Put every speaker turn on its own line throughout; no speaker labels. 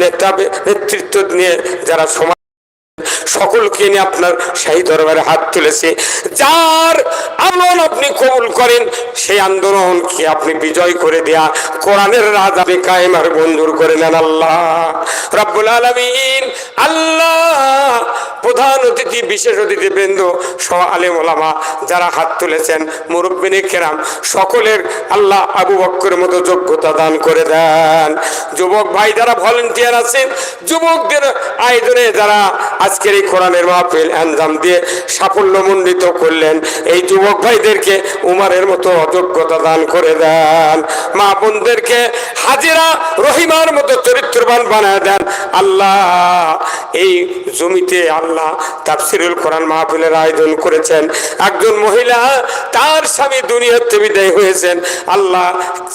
নেতা নেতৃত্ব নিয়ে যারা সমাজ সকলকে নিয়ে আপনার শাহী দরবারে হাত তুলেছে। যার আন্দোলন আপনি কবুল করেন, সেই আন্দোলনকে আপনি বিজয় করে দেয়া কোরআনের রাজ আপনি কায়েম আর বন্ধুর করে নেন আল্লাহ। রব্বুল আলমিন আল্লাহ প্রধান অতিথি, বিশেষ অতিথি বৃন্দ সহ আলিম ওলামা যারা হাত তুলেছেন, মুরব্বিনী কেরাম, সকলের আল্লাহ আবু বক্কর মতো যোগ্যতা দান করে দেন। যুবক ভাই যারা ভলেন্টিয়ার আছেন, যুবকদের আয়োজনে যারা আজকের এই কোরআনের মাহফিল আঞ্জাম দিয়ে সাফল্যমণ্ডিত করলেন এই যুবক ভাইদেরকে উমারের মতো অযোগ্যতা দান করে দেন। মা বোনদেরকে হাজিরা রহিমার মতো চরিত্রবান বানায় দেন। আল্লাহ, এই জমিতে আল্লাহ তাফসিরুল কোরআন মাহফিলের আয়োজন করেছেন। একজন মহিলা তার স্বামী দুনিয়াতে বিদায় হয়েছেন। আল্লাহ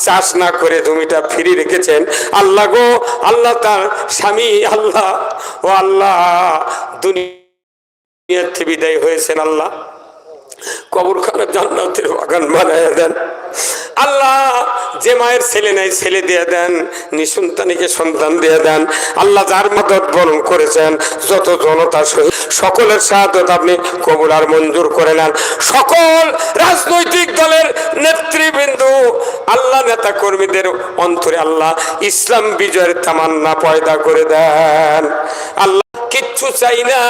চাষ না করে জমিটা ফিরিয়ে রেখেছেন। আল্লাহ গো, আল্লাহ তার স্বামী, আল্লাহ, ও আল্লাহ দুনিয়াতে বিদায় হয়েছেন আল্লাহ। কবরখানা জান্নাতের বাগান দেন। আল্লাহ যে মায়ের ছেলে নাই, ছেলে দিয়ে দেন, নিঃসন্তানীকে সন্তান দিয়ে দেন। আল্লাহ যার মদত বরণ করেছেন, যত জনতা সহিত সকলের সাহায্য আপনি কবুল আর মঞ্জুর করে নেন। সকল রাজনৈতিক দলের নেতৃবৃন্দ আল্লাহ নেতা কর্মীদের অন্তরে আল্লাহ ইসলাম বিজয়ের তামান্না পয়দা করে দেন। আল্লাহ কিচ্ছু চাই না।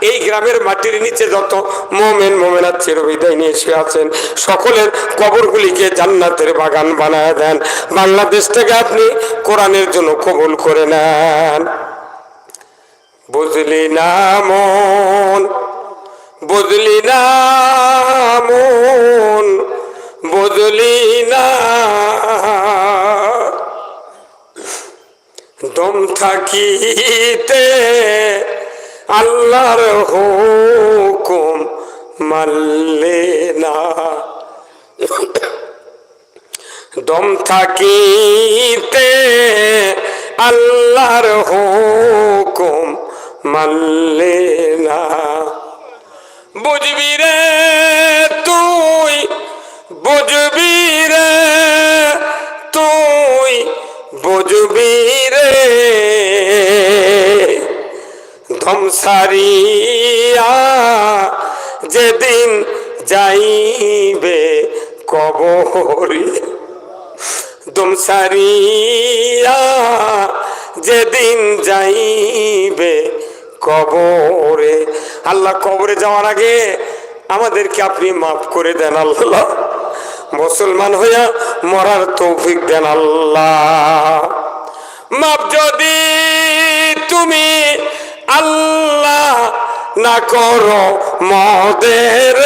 এই গ্রামের মাটির নিচে যত মোমেন মোমেনার চিরবিদায় নিয়ে এসে আছেন, সকলের কবরগুলিকে জান্নাতের বাগান বানায় দেন। বাংলাদেশ থেকে আপনি কোরআনের জন্য কবুল করে নেন। বুঝলি না মন, বুঝলি না মন। বুঝলি না। দম থাকিতে আল্লাহর হুকুম মানলে না। দম থাকিতে আল্লাহর হুকুম মানলে না। বুঝবি রে? বুঝবি রে ধমসারিয়া যেদিন যাইবে কবরে। দমসারিয়া যেদিন যাইবে কবরে। আল্লাহ কবরে যাওয়ার আগে আমাদেরকে আপনি মাফ করে দেন আল্লাহ। মুসলমান হইয়া মরার তৌফিক দেন আল্লাহ। মাপ যদি তুমি আল্লাহ না করো মদের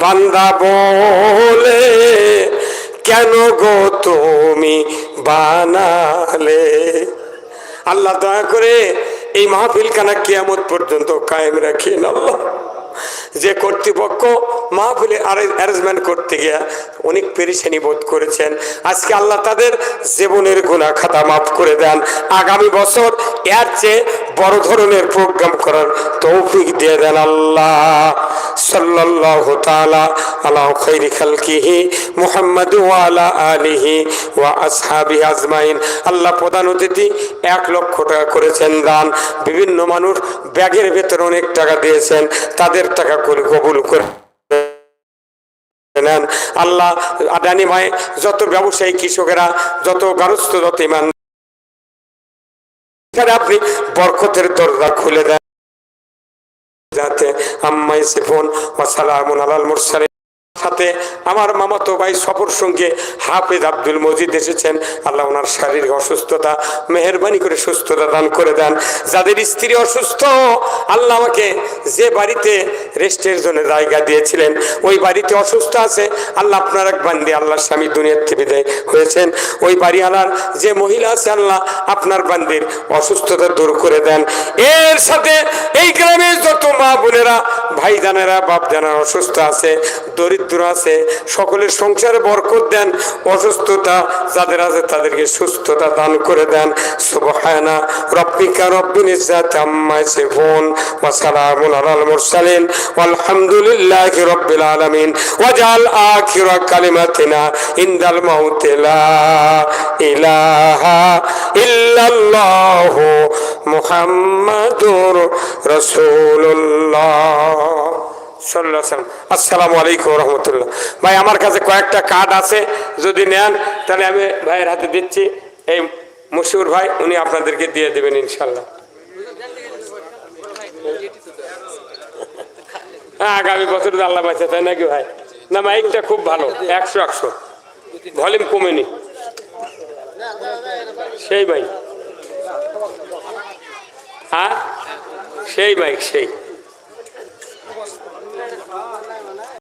বান্দা বলে, কেন গো তুমি বানালে? আল্লাহ দয়া করে এই মাহফিল খানা কিয়ামত পর্যন্ত কায়েম রাখিয়েন আল্লাহ। যে কর্তৃপক্ষ মাহফিলে অ্যারেঞ্জমেন্ট করতে গিয়া অনেক পেরেশানি বোধ করেছেন। আজকে আল্লাহ তাদের জীবনের গুণা খাতা মাফ করে দেন। আগামী বছর এর চেয়ে বড় ধরনের প্রোগ্রাম করার তৌফিক দিয়ে দেন আল্লাহ। সাল্লাল্লাহু তাআলা আলা খাইরি খালকিহি মুহাম্মাদ ওয়া আলা আলিহি ওয়া আসহাবি আজমাইন। আল্লাহ প্রধান অতিথি, এক লক্ষ টাকা করেছেন দান। বিভিন্ন মানুষ ব্যাগের ভেতরে অনেক টাকা দিয়েছেন, তাদের টাকা করে কবুল করে আল্লাহ আদানি ভাই, যত ব্যবসায়ী কৃষকেরা, যত গারস্থ, যত ইমান এখানে আপনি বরকতের দরজা খুলে দেন। যাতে আম্মাই সিফোন ওয়াসালামুন আলাল মুরসালিন। সাথে আমার মামাতো ভাই সফর সঙ্গে হাফেজ আব্দুল মজিদ এসেছেন। আল্লাহ ওনার শারীরিক অসুস্থতা, মেহরবানি করে সুস্থতা দান করে দেন। যাদের স্ত্রী অসুস্থ, আল্লাহ আমাকে যে বাড়িতে রেস্টের জন্য জায়গা দিয়েছিলেন, ওই বাড়িতে অসুস্থ আছে, আল্লাহ আপনার এক বান্দি, আল্লাহর স্বামী দুনিয়ার থেকে বিদায় হয়েছেন। ওই বাড়িওয়ালার যে মহিলা আছে, আল্লাহ আপনার বান্দির অসুস্থতা দূর করে দেন। এর সাথে এই গ্রামের যত মা বোনেরা ভাই জানেরা বাপ জানার অসুস্থ আছে দরিদ্র আছে, সকলের সংসারে বরকত দেন, অসুস্থতা যাদের আছে তাদেরকে সুস্থতা দান করে দেন। সুবহানা রব্বিকা রব্বিল ইজ্জাতি আম্মা ইয়াসিফুন ওয়া সালামুন আলাল মুরসালিন। ওয়ালহামদুলিল্লাহি রব্বিল আলামিন। ওয়াজআল আখিরা কালিমাতিনা ইনদাল মাউতি লা ইলাহা ইল্লাল্লাহু মুহাম্মাদুর রাসূলুল্লাহ। ওয়াসাল্লাম। আসসালামু আলাইকুম রহমতুল্লাহ। ভাই, আমার কাছে কয়েকটা কার্ড আছে, যদি নেন, তাহলে আমি ভাইয়ের হাতে দিচ্ছি। এই মশিউর ভাই, উনি আপনাদেরকে দিয়ে দেবেন ইনশাল্লাহ হ্যাঁ আগামী বছর আল্লাহ বাঁচে তাই নাকি ভাই? না, মাইকটা খুব ভালো, একশো একশো। ভলিউম কমেনি সেই ভাই হ্যাঁ? সেই মাইক, সেই।